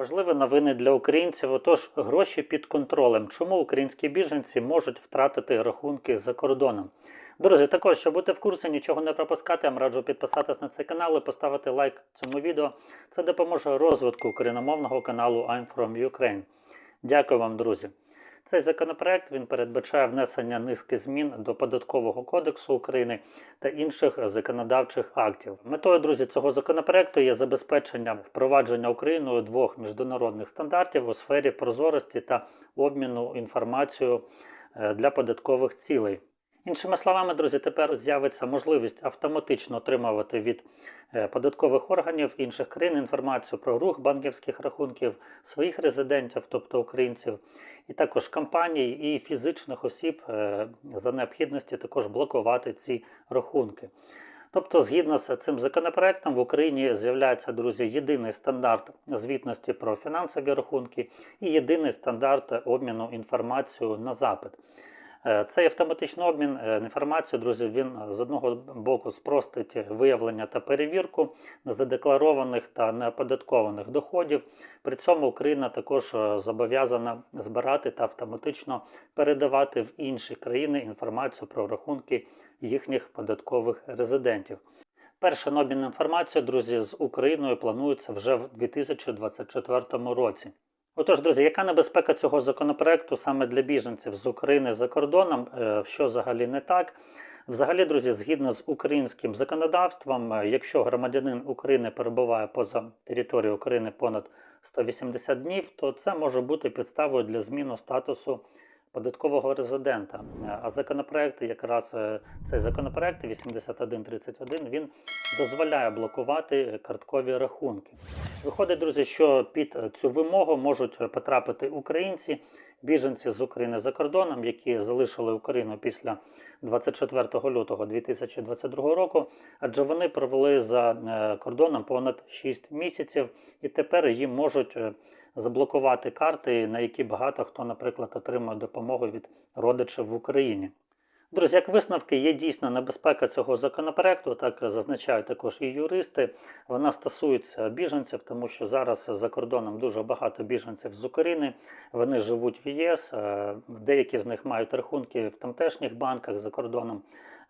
Важливі новини для українців. Отож, гроші під контролем. Чому українські біженці можуть втратити рахунки за кордоном? Друзі, також, щоб бути в курсі, нічого не пропускати, я вам раджу підписатись на цей канал і поставити лайк цьому відео. Це допоможе розвитку україномовного каналу I'm from Ukraine. Дякую вам, друзі. Цей законопроект він передбачає внесення низки змін до податкового кодексу України та інших законодавчих актів. Метою друзі цього законопроекту є забезпечення впровадження Україною двох міжнародних стандартів у сфері прозорості та обміну інформацією е, для податкових цілей. Іншими словами, друзі, тепер з'явиться можливість автоматично отримувати від е, податкових органів інших країн інформацію про рух банківських рахунків своїх резидентів, тобто українців, і також компаній і фізичних осіб е, за необхідності також блокувати ці рахунки. Тобто, згідно з цим законопроектом, в Україні з'являється, друзі, єдиний стандарт звітності про фінансові рахунки і єдиний стандарт обміну інформацією на запит. Е, Цей автоматичний обмін е, інформацією, друзі, він е, з одного боку спростить виявлення та перевірку задекларованих та неоподаткованих доходів. При цьому Україна також зобов'язана збирати та автоматично передавати в інші країни інформацію про рахунки їхніх податкових резидентів. Перший обмін інформацією, друзі, з Україною планується вже в 2024 році. Отож, друзі, яка небезпека цього законопроекту саме для біженців з України за кордоном? Е, Що взагалі не так? Взагалі, друзі, згідно з українським законодавством, е, якщо громадянин України перебуває поза територією України понад 180 днів, то це може бути підставою для зміни статусу податкового резидента. Е, А законопроект, якраз е, цей законопроект 8131, він дозволяє блокувати карткові рахунки. Виходить, друзі, що під е, цю вимогу можуть потрапити українці, біженці з України за кордоном, які залишили Україну після 24 лютого 2022 року, адже вони провели за е, кордоном понад 6 місяців, і тепер їм можуть е, заблокувати карти, на які багато хто, наприклад, отримує допомогу від родичів в Україні. Друзі, як висновки, є дійсно небезпека цього законопроекту, так зазначають також і юристи. Вона стосується біженців, тому що зараз за кордоном дуже багато біженців з України. Вони живуть в ЄС, е, деякі з них мають рахунки в тамтешніх банках за кордоном.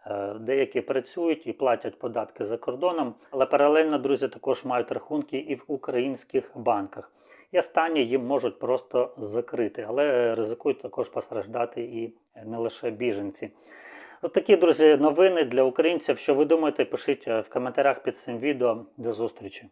Е, Деякі працюють і платять податки за кордоном, але паралельно друзі також мають рахунки і в українських банках. І останні їм можуть просто закрити, але ризикують також постраждати і не лише біженці. От такі, друзі, новини для українців. Що ви думаєте, пишіть е, в коментарях під цим відео. До зустрічі.